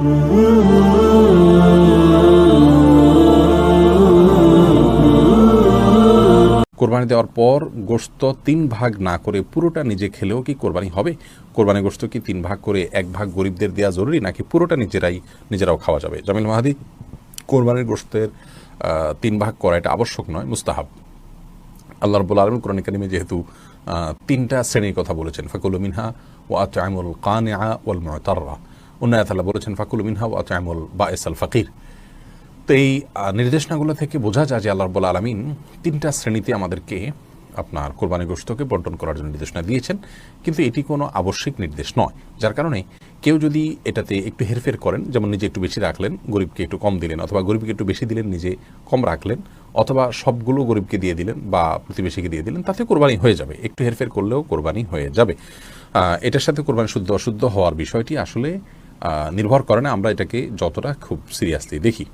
কোরবানি দেওয়ার পর গোশত তিন ভাগ না করে পুরোটা নিজে খেলেও কি কোরবানি হবে? কোরবানি গোশত কি তিন ভাগ করে এক ভাগ গরিবদের দেওয়া জরুরি নাকি পুরোটা নিজেরাই নিজেরাও খাওয়া যাবে? জামিল মাহাদি কোরবানির গোশতের আহ, তিন ভাগ করা এটা আবশ্যক নয় মুস্তাহাব। আল্লাহ রব্বুল আলম কোরআন কারিমে যেহেতু তিনটা শ্রেণির কথা বলেছেন ফাকুল মিনহা ও আতামুল কানিয়া ওয়াল মুতাররা। উন্নয়াত আল্লাহ বলেছেন, ফাকুল মিনহা ও আতামুল বায়েস আল ফাকির। তো এই নির্দেশনাগুলো থেকে বোঝা যায় যে আল্লাহ রব্বুল আলমিন তিনটা শ্রেণীতে আমাদেরকে আপনার কোরবানি গোষ্ঠকে বন্টন করার জন্য নির্দেশনা দিয়েছেন, কিন্তু এটি কোনো আবশ্যিক নির্দেশ নয়। যার কারণে কেউ যদি এটাতে একটু হেরফের করেন, যেমন নিজে একটু বেশি রাখলেন, গরিবকে একটু কম দিলেন, অথবা গরিবকে একটু বেশি দিলেন, নিজে কম রাখলেন, অথবা সবগুলো গরিবকে দিয়ে দিলেন বা প্রতিবেশীকে দিয়ে দিলেন, তাতে কোরবানি হয়ে যাবে। একটু হেরফের করলেও কোরবানি হয়ে যাবে। এটার সাথে কোরবানি শুদ্ধ অশুদ্ধ হওয়ার বিষয়টি আসলে নির্ভর করে না আমরা এটাকে যতটা খুব সিরিয়াসলি দেখি।